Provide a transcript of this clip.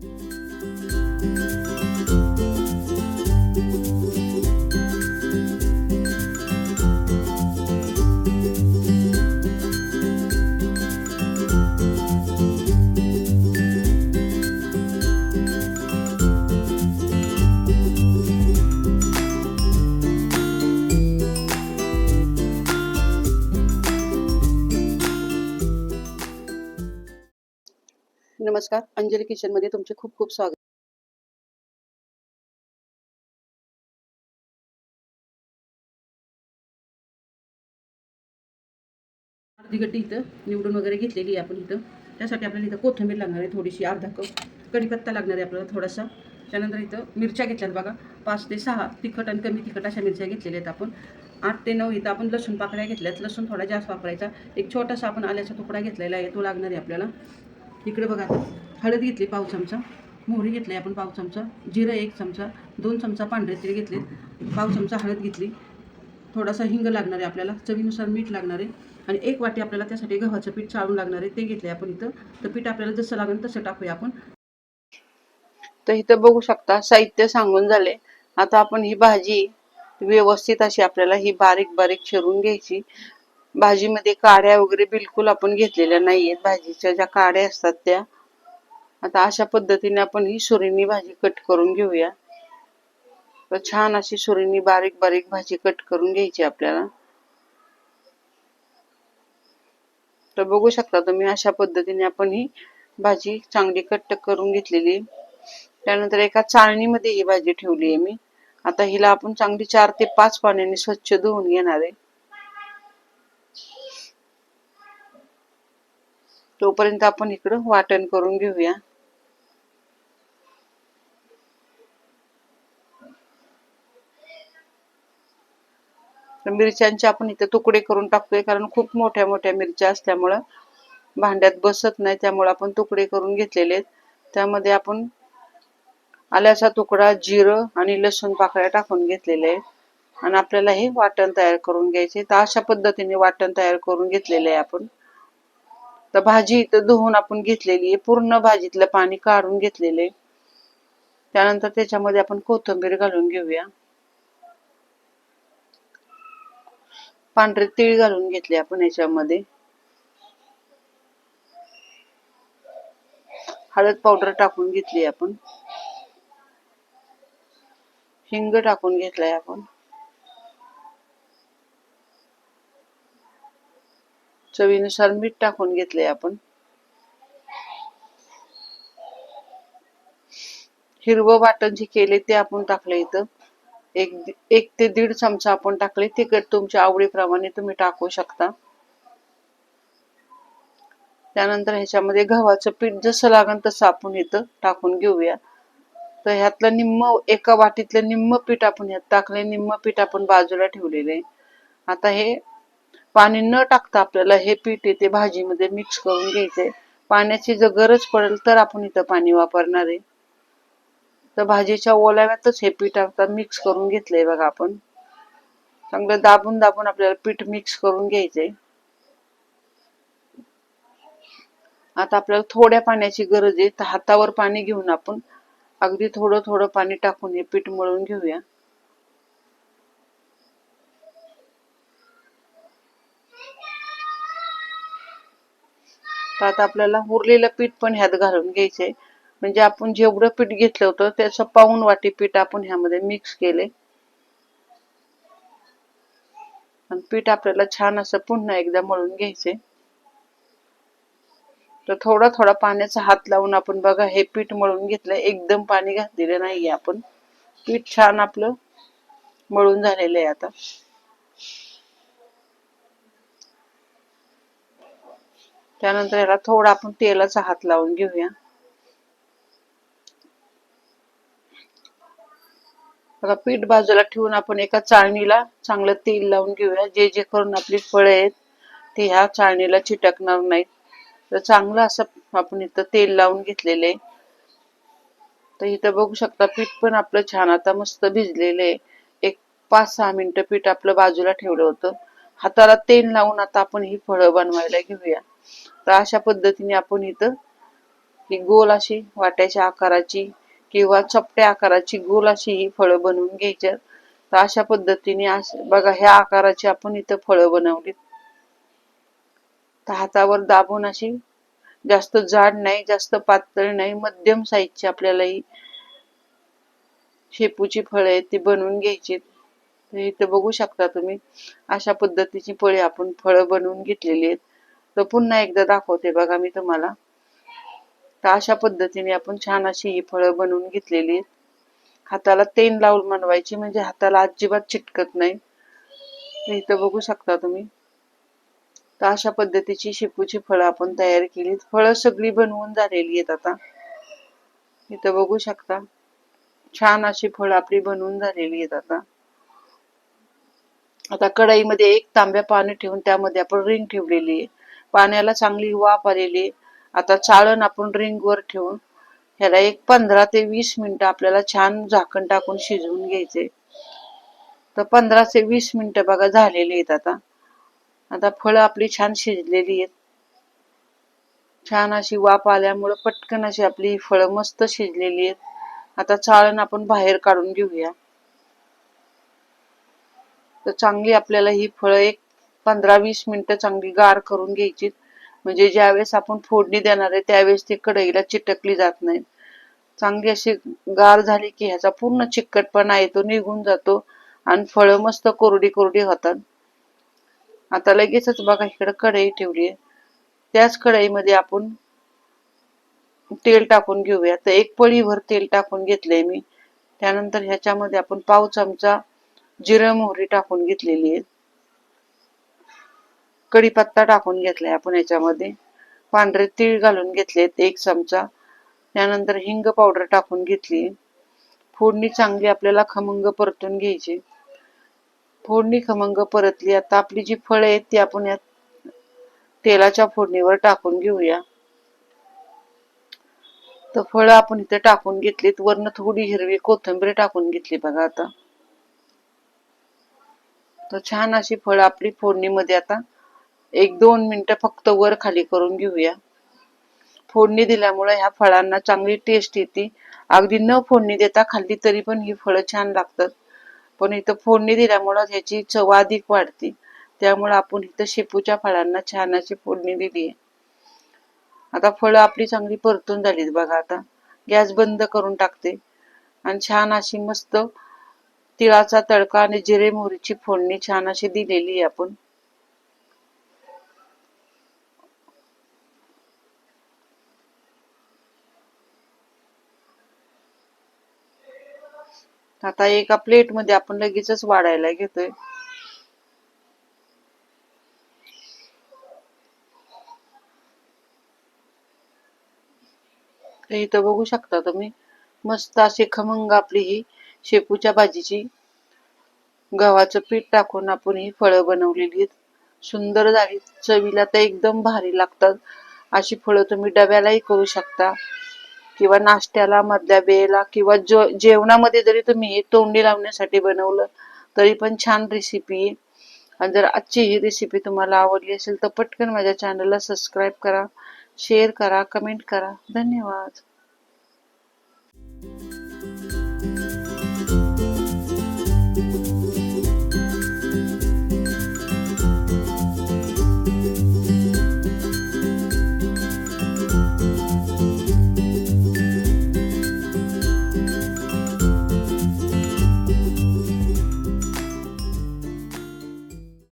Bye. नमस्कार. अंजली किचनमध्ये तुमचे खूप खूप स्वागत. अर्धी गड्डी इथं निवडून वगैरे घेतलेली आहे आपण इथं. त्यासाठी आपल्याला इथं कोथिंबीर लागणार आहे थोडीशी अर्धा कप. कढीपत्ता लागणार आहे आपल्याला थोडासा. त्यानंतर इथं मिरच्या घेतल्यात बघा. पाच ते सहा तिखट आणि कमी तिखट अशा मिरच्या घेतलेल्या आहेत आपण. आठ ते नऊ इथं आपण लसूण पाकळ्या घेतल्यात. लसूण थोडा जास्त वापरायचा. एक छोटासा आपण आल्याचा तुकडा घेतलेला आहे. तो लागणार आहे आपल्याला. इकडे बघा हळद घेतली पाव चमचा मोहरी घेतली आपण पाव चमचा जिरं एक चमचा दोन चमचा पांढरे तिळे घेतले पाव चमचा हळद घेतली. थोडासा हिंग लागणार आहे आपल्याला चवीनुसार मीठ लागणार आहे आणि एक वाटी आपल्याला त्यासाठी गव्हाचं पीठ चाळून लागणार आहे ते घेतले आपण इथं. तर पीठ आपल्याला जसं लागेल तसं टाकूया आपण. तर इथं बघू शकता साहित्य सांगून झाले आता आपण ही भाजी व्यवस्थित अशी आपल्याला ही बारीक बारीक चिरून घ्यायची. भाजीमध्ये काड्या वगैरे बिलकुल आपण घेतलेल्या नाहीयेत. भाजीच्या ज्या काड्या असतात त्या. आता अशा पद्धतीने आपण ही सुरीनी भाजी कट करून घेऊया. तर छान अशी सुरीनी बारीक बारीक भाजी कट करून घ्यायची आपल्याला. तर बघू शकता तुम्ही अशा पद्धतीने आपण ही भाजी चांगली कट करून घेतलेली. आहे. त्यानंतर एका चाळणीमध्ये ही भाजी ठेवली आहे मी. आता हिला आपण चांगली चार ते पाच पाण्याने स्वच्छ धुवून घेणार आहे. तोपर्यंत आपण इकडं वाटण करून घेऊया. मिरच्यांचे आपण इथे तुकडे करून टाकतोय कारण खूप मोठ्या मोठ्या मिरच्या असल्यामुळं भांड्यात बसत नाही त्यामुळे आपण तुकडे करून घेतलेले आहेत. त्यामध्ये आपण आल्याचा तुकडा जिरं आणि लसूण पाकळ्या टाकून घेतलेले आहेत. आणि आपल्याला हे वाटण तयार करून घ्यायचे तर अशा पद्धतीने वाटण तयार करून घेतलेले आहे आपण. तर भाजी इथं धुवून आपण घेतलेली आहे. पूर्ण भाजीतलं पाणी काढून घेतलेले त्यानंतर त्याच्यामध्ये आपण कोथिंबीर घालून घेऊया. पांढरे तीळ घालून घेतले आपण याच्यामध्ये. हळद पावडर टाकून घेतली आपण. हिंग टाकून घेतलाय आपण. चवीनुसार मीठ टाकून घेतले आपण. हिरवं वाटण जे केले ते आपण टाकले इथं. एक एक ते दीड चमचा आपण टाकले. तिखट तुमच्या आवडीप्रमाणे तुम्ही टाकू शकता. त्यानंतर ह्याच्यामध्ये गव्हाचं पीठ जसं लागेल तसं आपण इथं टाकून घेऊया. तर ह्यातलं निम्म एका वाटीतलं निम्म पीठ आपण ह्यात टाकले निम्म पीठ आपण बाजूला ठेवलेले आता हे पाणी न टाकता आपल्याला हे पीठ इथे भाजीमध्ये मिक्स करून घ्यायचंय. पाण्याची जर गरज पडेल तर आपण इथं पाणी वापरणार आहे. तर भाजीच्या ओलाव्यातच हे पीठ आता मिक्स करून घेतलंय बघा आपण. चांगलं दाबून दाबून आपल्याला पीठ मिक्स करून घ्यायचंय. आता आपल्याला थोड्या पाण्याची गरज आहे. तर हातावर पाणी घेऊन आपण अगदी थोडं थोडं पाणी टाकून हे पीठ मळून घेऊया. तर आता आपल्याला उरलेलं पीठ पण ह्यात घालून घ्यायचंय. म्हणजे आपण जेवढं पीठ घेतलं होतं त्याचं पाऊन वाटी पीठ आपण ह्यामध्ये मिक्स केले आणि पीठ आपल्याला छान असं पुन्हा एकदा मळून घ्यायचंय. तर थोडा थोडा पाण्याचा हात लावून आपण बघा हे पीठ मळून घेतलं एकदम पाणी घातलेलं नाहीये आपण. पीठ छान आपलं मळून झालेलं आहे आता. त्यानंतर याला थोडा आपण तेलाचा हात लावून घेऊया. आता पीठ बाजूला ठेवून आपण एका चाळणीला चांगलं तेल लावून घेऊया. जे जे करून आपली फळे आहेत ते ह्या चाळणीला चिटकणार नाहीत. तर चांगलं असं आपण इथं तेल लावून घेतलेले तर इथं बघू शकता पीठ पण आपलं छान आता मस्त भिजलेलं आहे. एक पाच सहा मिनिटं पीठ आपलं बाजूला ठेवलं होतं. हाताला तेल लावून आता आपण ही फळं बनवायला घेऊया. तर अशा पद्धतीने आपण इथं ही गोल अशी वाट्याच्या आकाराची किंवा चपट्या आकाराची गोल अशी ही फळं बनवून घ्यायची तर अशा पद्धतीने बघा ह्या आकाराची आपण इथं फळं बनवली तर हातावर दाबून अशी जास्त जाड नाही जास्त पातळ नाही मध्यम साईजची आपल्याला ही शेपूची फळं आहेत ती बनवून घ्यायची इथं बघू शकता तुम्ही अशा पद्धतीची फळे आपण फळं बनवून घेतलेली आहेत. तर पुन्हा एकदा दाखवते बघा मी तुम्हाला. तर अशा पद्धतीने आपण छान अशी ही फळं बनवून घेतलेली आहेत. हाताला तेल लावून बनवायची म्हणजे हाताला अजिबात चिटकत नाही. इथं बघू शकता तुम्ही. तर अशा पद्धतीची शेपूची फळं आपण तयार केली फळं सगळी बनवून झालेली आहेत आता. इथं बघू शकता. छान अशी फळं आपली बनवून झालेली आहेत आता. आता कढईमध्ये एक तांब्या पाणी ठेवून त्यामध्ये आपण रिंग ठेवलेली आहे. पाण्याला चांगली वाफ आलेली आता चाळण आपण रिंग वर ठेवून ह्याला एक पंधरा ते वीस मिनिटं आपल्याला छान झाकण टाकून शिजवून घ्यायचे तर पंधरा ते वीस मिनिटं बघा झालेली आहेत आता. आता फळं आपली छान शिजलेली आहेत. छान अशी वाफ आल्यामुळं पटकन अशी आपली फळं मस्त शिजलेली आहेत. आता चाळण आपण बाहेर काढून घेऊया. तर चांगली आपल्याला ही फळं एक पंधरा वीस मिनिटं चांगली गार करून घ्यायची. म्हणजे ज्यावेळेस आपण फोडणी देणार आहे त्यावेळेस ती कढईला चिटकली जात नाही चांगली अशी गार झाली की ह्याचा पूर्ण चिकटपणा येतो निघून जातो आणि फळं मस्त कोरडी कोरडी होतात. आता लगेचच बघा इकडे कढई ठेवली आहे. त्याच कढईमध्ये आपण तेल टाकून घेऊया. तर एक पळीभर तेल टाकून घेतलंय मी. त्यानंतर ह्याच्यामध्ये आपण पाव चमचा जिरं मोहरी टाकून घेतलेली आहे. कढीपत्ता टाकून घेतलाय आपण याच्यामध्ये. पांढरे तीळ घालून घेतलेत एक चमचा. त्यानंतर हिंग पावडर टाकून घेतली. फोडणी चांगली आपल्याला खमंग परतून घ्यायची. फोडणी खमंग परतली. आता आपली जी फळं आहेत ती आपण यात तेलाच्या फोडणीवर टाकून घेऊया. तर फळं आपण इथे टाकून घेतलीत. वरनं थोडी हिरवी कोथिंबीर टाकून घेतली बघा आता. तर छान अशी फळं आपली फोडणीमध्ये आता एक दोन मिनिटं फक्त वर खाली करून घेऊया. फोडणी दिल्यामुळे ह्या फळांना चांगली टेस्ट येते. अगदी न फोडणी देता खाल्ली तरी पण ही फळं छान लागतात. पण इथं फोडणी दिल्यामुळं ह्याची चव अधिक वाढते. त्यामुळे आपण इथं शेपूच्या फळांना छान अशी फोडणी दिली आहे. आता फळं आपली चांगली परतून झालीत बघा आता. गॅस बंद करून टाकते. आणि छान अशी मस्त तिळाचा तडका आणि जिरे मोहरीची फोडणी छान अशी दिलेली आहे आपण. आता एका प्लेटमध्ये आपण लगेचच वाढायला घेतोय. तर इथं बघू शकता तुम्ही मस्त अशी खमंग आपली ही शेपूच्या भाजीची. गव्हाचं पीठ टाकून आपण ही फळं बनवलेली आहेत. सुंदर झाली. चवीला तर एकदम भारी लागतात. अशी फळं तुम्ही डब्यालाही करू शकता. किंवा नाश्त्याला मधल्या वेळेला किंवा जो जेवणामध्ये जरी तुम्ही तोंडी लावण्यासाठी बनवलं तरी पण छान रेसिपी आणि जर आजची ही रेसिपी तुम्हाला आवडली असेल तर पटकन माझ्या चॅनलला सबस्क्राईब करा शेअर करा कमेंट करा. धन्यवाद.